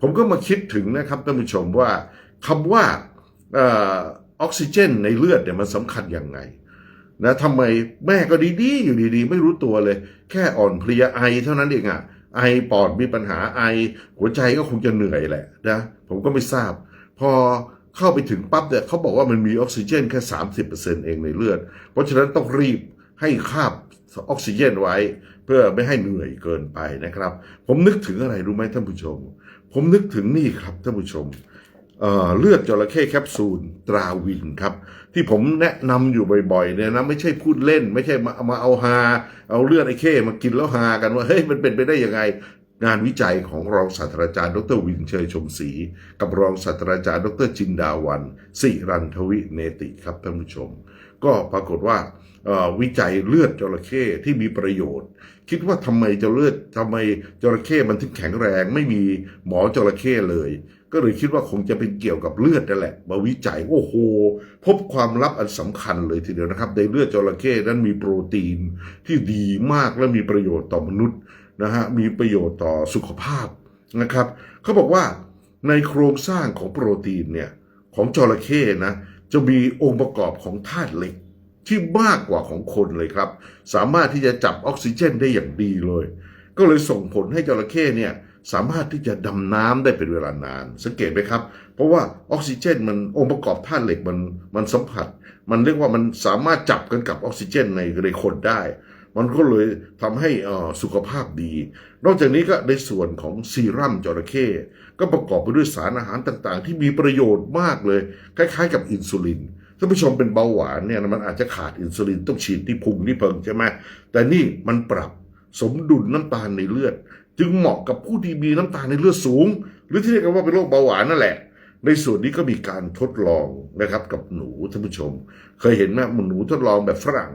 ผมก็มาคิดถึงนะครับท่านผู้ชมว่าคำว่าออกซิเจนในเลือดเนี่ยมันสำคัญยังไงนะทำไมแม่ก็ดีๆอยู่ดีๆ ไม่รู้ตัวเลย แค่อ่อนเพลียไอเท่านั้นเองอะไอปอดมีปัญหาไอ หัวใจก็คงจะเหนื่อยแหละนะผมก็ไม่ทราบ พอเข้าไปถึงปั๊บเนี่ยเขาบอกว่ามันมีออกซิเจนแค่ 30%เองในเลือด เพราะฉะนั้นต้องรีบให้คาบออกซิเจนไว้เพื่อไม่ให้เหนื่อยเกินไปนะครับ ผมนึกถึงอะไรรู้ไหมท่านผู้ชม ผมนึกถึงนี่ครับท่านผู้ชมเเลือดจระเข้แคปซูลตราวินครับ ที่ผมแนะนำอยู่บ่อยๆเนี่ยนะไม่ใช่พูดเล่น ไม่ใช่มาเอามาเอาฮาเอาเลือดไอ้เข้มากินแล้วฮากันว่าเฮ้ยมันเป็นไปได้ยังไง งานวิจัยของรองศาสตราจารย์ดรวินเชยชมศรีกับรองศาสตราจารย์ดรจินดาวันสิรันทวิเนติครับท่านผู้ชม ก็ปรากฏว่า วิจัยเลือดจระเข้ที่มีประโยชน์ คิดว่าทำไมจะเลือดทำไมจระเข้มันถึงแข็งแรง ไม่มีหมอจระเข้เลย ก็เลยคิดว่าคงจะเป็นเกี่ยวกับเลือดนั่นแหละ มาวิจัยโอ้โห พบความลับอันสำคัญเลยทีเดียวนะครับ ในเลือดจระเข้นั้นมีโปรตีนที่ดีมากและมีประโยชน์ต่อมนุษย์นะฮะมีประโยชน์ต่อสุขภาพนะครับเขาบอกว่าในโครงสร้างของโปรตีนเนี่ยของจระเข้นะจะมีองค์ประกอบของธาตุเหล็ก ที่มากกว่าของคนเลยครับ สามารถที่จะจับออกซิเจนได้อย่างดีเลย ก็เลยส่งผลให้จระเข้เนี่ยสามารถที่จะดำน้ำได้เป็นเวลานาน สังเกตไหมครับ เพราะว่าออกซิเจนมันองค์ประกอบธาตุเหล็กมันมันสัมผัส มันเรียกว่ามันสามารถจับกันกับออกซิเจนในในคนได้ มันก็เลยทำให้อ่อสุขภาพดี นอกจากนี้ก็ในส่วนของซีรั่มจระเข้ก็ประกอบไปด้วยสารอาหารต่างๆ ที่มีประโยชน์มากเลย คล้ายๆ กับอินซูลิน ท่านผู้ชมเป็นเบาหวานเนี่ยมันอาจจะขาดอินซูลินต้องฉีดที่พุงที่เพิงใช่ไหมแต่นี่มันปรับสมดุลน้ำตาลในเลือด จึงเหมาะกับผู้ที่มีน้ำตาลในเลือดสูง หรือที่เรียกกันว่าเป็นโรคเบาหวานนั่นแหละ ในส่วนนี้ก็มีการทดลองนะครับกับหนูท่านผู้ชม เคยเห็นไหมมันหนูทดลองแบบฝรั่ง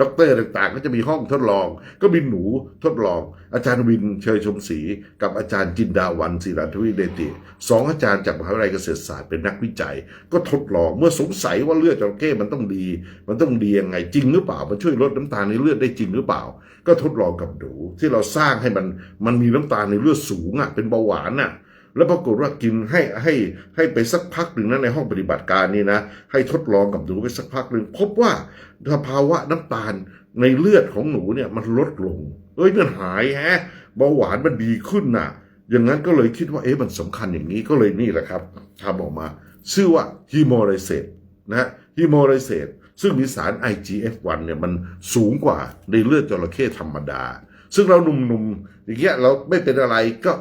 ด็อกเตอร์ต่างๆ ก็จะมีห้องทดลอง ก็มีหนูทดลอง อาจารย์วินเชยชมศรีกับอาจารย์จินดาวันศิรันทวิเดติสองอาจารย์จากมหาวิทยาลัยเกษตรศาสตร์เป็นนักวิจัย ก็ทดลองเมื่อสงสัยว่าเลือดจระเข้มันต้องดี มันต้องดียังไงจริงหรือเปล่า มันช่วยลดน้ำตาลในเลือดได้จริงหรือเปล่า ก็ทดลองกับหนูที่เราสร้างให้มันมันมีน้ำตาลในเลือดสูงอะเป็นเบาหวานอะ แล้วปรากฏว่ากินให้ให้ให้ไปสักพักหนึ่งนะในห้องปฏิบัติการนี่นะ ให้ทดลองกับหนูไปสักพักหนึ่งพบว่าสภาวะน้ำตาลในเลือดของหนูเนี่ยมันลดลง เอ้ยมันหายแฮะเบาหวานมันดีขึ้นน่ะ อย่างนั้นก็เลยคิดว่าเอ๊ะมันสำคัญอย่างนี้ก็เลยนี่แหละครับทำออกมา ชื่อว่าฮีโมไรเซตนะฮะฮีโมไรเซตซึ่งมีสาร IGF-1 เนี่ยมันสูงกว่าในเลือดจระเข้ธรรมดา ซึ่งเราหนุ่มๆอย่างเงี้ยเราไม่เป็นอะไรก็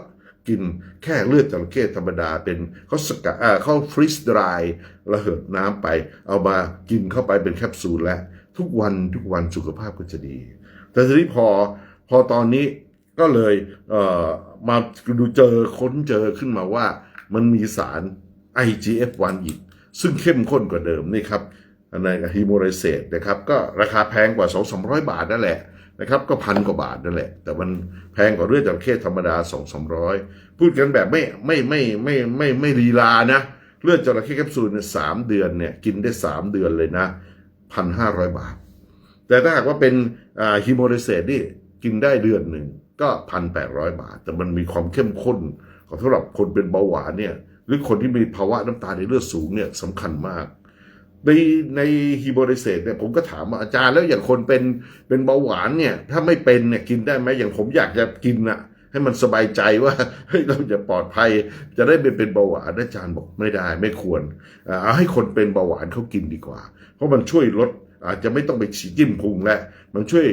กินแค่เลือดจระเข้ธรรมดาเป็นเขาสกัดอ่าเขาฟรีสดรายระเหิดน้ำไป เอามากินเข้าไปเป็นแคปซูลแล้วทุกวันทุกวันสุขภาพก็จะดี แต่ทีนี้พอพอตอนนี้ก็เลยเอ่อมาดูเจอค้นเจอขึ้นมาว่ามันมีสาร IGF-1 อีก ซึ่งเข้มข้นกว่าเดิมนี่ครับในฮีโมไรเซตนะครับ ก็ราคาแพงกว่า 2-300 บาทนั่นแหละ นะครับก็พันกว่าบาทนั่นแหละ แต่มันแพงกว่าเลือดจระเข้ธรรมดาสองสามร้อยพูดกันแบบไม่ไม่ไม่ไม่ไม่ไม่ลีลานะ เลือดจระเข้แคปซูลเนี่ยสามเดือนเนี่ยกินได้สามเดือนเลยนะพันห้าร้อยบาท แต่ถ้าหากว่าเป็นอ่าฮิโมเดเซตนี่กินได้เดือนหนึ่งก็พันแปดร้อยบาท แต่มันมีความเข้มข้นของสำหรับคนเป็นเบาหวานเนี่ยหรือคนที่มีภาวะน้ำตาลในเลือดสูงเนี่ยสำคัญมาก ในในฮีโมเดเซตเนี่ยผมก็ถามว่าอาจารย์แล้วอย่างคนเป็นเป็นเบาหวานเนี่ย ถ้าไม่เป็นเนี่ยกินได้ไหมอย่างผมอยากจะกินอะให้มันสบายใจว่าเฮ้ยเราจะปลอดภัย จะได้ไม่เป็นเบาหวานอาจารย์บอกไม่ได้ไม่ควรเอาให้คนเป็นเบาหวานเขากินดีกว่า เพราะมันช่วยลดอาจจะไม่ต้องไปฉีดจิ้มพุงแล้วมันช่วย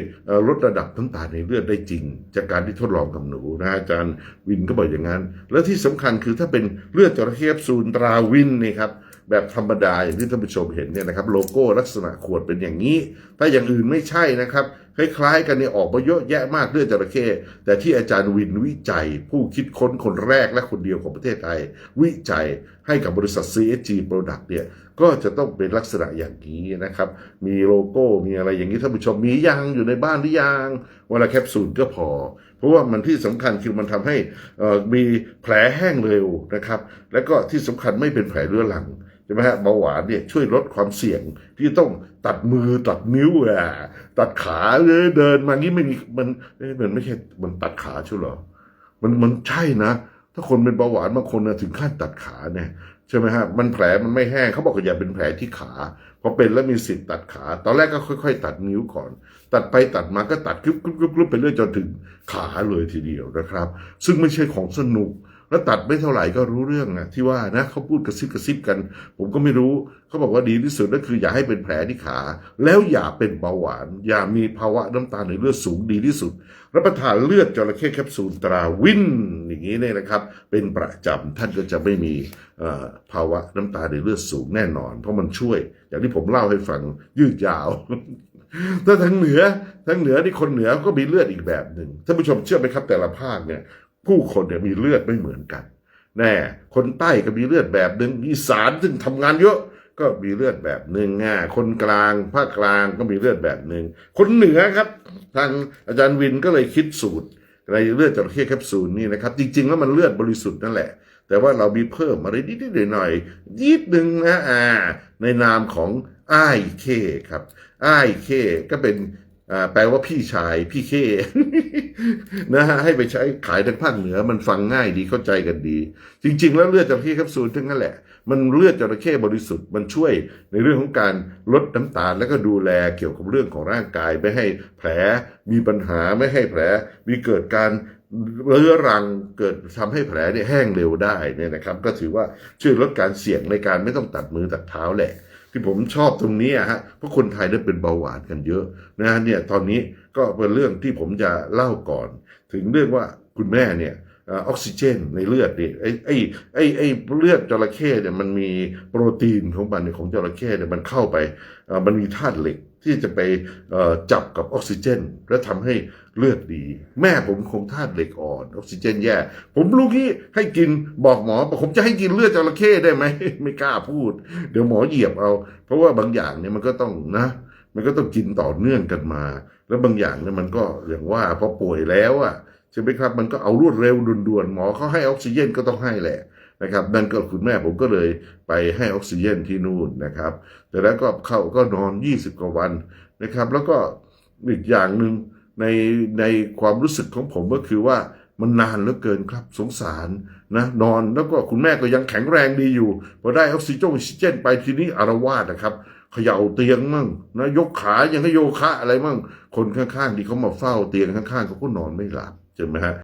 ลดระดับน้ำตาลในเลือดได้จริง จากการที่ทดลองกับหนูนะอาจารย์วินก็บอกอย่างนั้น แล้วที่สำคัญคือถ้าเป็นเลือดจระเข้ซูลตราวินนี่ครับ แบบธรรมดาอย่างที่ท่านผู้ชมเห็นเนี่ยนะครับโลโก้ลักษณะขวดเป็นอย่างนี้ ถ้าอย่างอื่นไม่ใช่นะครับ คล้ายๆ กันเนี่ยออกมาเยอะแยะมากเรื่องจระเข้แต่ที่อาจารย์วินวิจัย ผู้คิดค้นคนแรกและคนเดียวของประเทศไทย วิจัยให้กับบริษัท CSG Product เนี่ยก็จะต้องเป็นลักษณะอย่างนี้นะครับ มีโลโก้มีอะไรอย่างนี้ท่านผู้ชมมียังอยู่ในบ้านหรือยังเวลาแคปซูลก็พอ เพราะว่ามันที่สำคัญคือมันทำให้มีแผลแห้งเร็วนะครับ แล้วก็ที่สำคัญไม่เป็นแผลเรื้อรัง ช่ไหมฮะเบาหวานเนี่ยช่วยลดความเสี่ยงที่ต้องตัดมือตัดนิ้วอะตัดขาเลยเดินมานี่ไม่มีมันมันไม่ใช่มันตัดขาใช่หรอมันมันใช่นะ ถ้าคนเป็นเบาหวานบางคนนะถึงขั้นตัดขาเนี่ยใช่ไหมฮะมันแผลมันไม่แห้งเขาบอกอย่าเป็นแผลที่ขาพอเป็นแล้วมีสิทธิ์ตัดขา ตอนแรกก็ค่อย ๆ ตัดนิ้วก่อน ตัดไปตัดมาก็ตัดกรึบกรึบกรึบกรึบไปเรื่อยจนถึงขาเลยทีเดียวนะครับ ซึ่งไม่ใช่ของสนุก แล้วตัดไม่เท่าไหร่ก็รู้เรื่องนะที่ว่านะเขาพูดกระซิบกระซิบกัน ผมก็ไม่รู้เขาบอกว่าดีที่สุดก็คืออย่าให้เป็นแผลที่ขา แล้วอย่าเป็นเบาหวาน อย่ามีภาวะน้ำตาลในเลือดสูงดีที่สุดรับประทานเลือดจระเข้แคปซูลตราวินอย่างนี้เนี่ยนะครับ เป็นประจำท่านก็จะไม่มีภาวะน้ำตาลในเลือดสูงแน่นอน เพราะมันช่วย อย่างที่ผมเล่าให้ฟังยืดยาวถ้าทางเหนือทางเหนือที่คนเหนือก็มีเลือดอีกแบบหนึ่งท่านผู้ชมเชื่อไหมครับแต่ละภาคเนี่ย ผู้คนเนี่ยมีเลือดไม่เหมือนกัน แน่ คนใต้ก็มีเลือดแบบหนึ่งอีสานซึ่งทำงานเยอะก็มีเลือดแบบหนึ่งอ่าคนกลางภาคกลางก็มีเลือดแบบหนึ่งคนเหนือครับ ทางอาจารย์วินก็เลยคิดสูตรในเลือดจระเข้แคปซูลนี่นะครับ จริง ๆ แล้วมันเลือดบริสุทธิ์นั่นแหละ แต่ว่าเรามีเพิ่มอะไรนิดๆหน่อยๆยิดหนึ่งนะอ่า ในนามของอ้ายเคครับ อ้ายเคก็เป็น แปลว่าพี่ชายพี่เคนะฮะให้ไปใช้ขายทางภาคเหนือมันฟังง่ายดีเข้าใจกันดี จริง ๆ แล้วเลือดจระเข้แคปซูลทั้งนั้นแหละ มันเลือดจระเข้บริสุทธิ์มันช่วยในเรื่องของการลดน้ำตาล แล้วก็ดูแลเกี่ยวกับเรื่องของร่างกาย ไม่ให้แผลมีปัญหาไม่ให้แผล มีเกิดการเรื้อรังเกิดทำให้แผลเนี่ยแห้งเร็วได้เนี่ยนะครับ ก็ถือว่าช่วยลดการเสี่ยงในการไม่ต้องตัดมือตัดเท้าแหละ ที่ผมชอบตรงนี้อะฮะเพราะคนไทยได้เป็นเบาหวานกันเยอะนะเนี่ยตอนนี้ก็เป็นเรื่องที่ผมจะเล่าก่อน ถึงเรื่องว่าคุณแม่เนี่ย ออกซิเจนในเลือดเนี่ยไอ้ไอ้ไอ้ไอ้เลือดจระเข้เนี่ยมันมีโปรตีนของมันเนี่ยของจระเข้เนี่ยมันเข้าไปอ่อมันมีธาตุเหล็กที่จะไปจับกับออกซิเจน และทำให้เลือดดี แม่ผมคงธาตุเหล็กอ่อน ออกซิเจนแย่ ผมรู้งี้ให้กินบอกหมอบอกผมจะให้กินเลือดจระเข้ได้ไหมไม่กล้าพูด เดี๋ยวหมอเหยียบเอา เพราะว่าบางอย่างเนี่ยมันก็ต้องนะ มันก็ต้องกินต่อเนื่องกันมา แล้วบางอย่างเนี่ยมันก็อย่างว่าพอป่วยแล้วอะ ใช่ไหมครับ มันก็เอารวดเร็วด่วนๆหมอเขาให้ออกซิเจนก็ต้องให้แหละนะครับนั่นก็คุณแม่ผมก็เลยไปให้ออกซิเจนที่นู่นนะครับแต่แล้วก็เข้าก็นอน 20 กว่าวันนะครับ แล้วก็อีกอย่างหนึ่งในในความรู้สึกของผมก็คือว่ามันนานเหลือเกินครับสงสารนะนอนแล้วก็คุณแม่ก็ยังแข็งแรงดีอยู่พอได้ออกซิเจนออกซิเจนไปทีนี้อารวาสนะครับเขย่าเตียงมั่งนะยกขายังให้โยคะอะไรมั่งคนข้างๆที่เขามาเฝ้าเตียงข้างๆเขาก็นอนไม่หลับ ใช่ไหมฮะ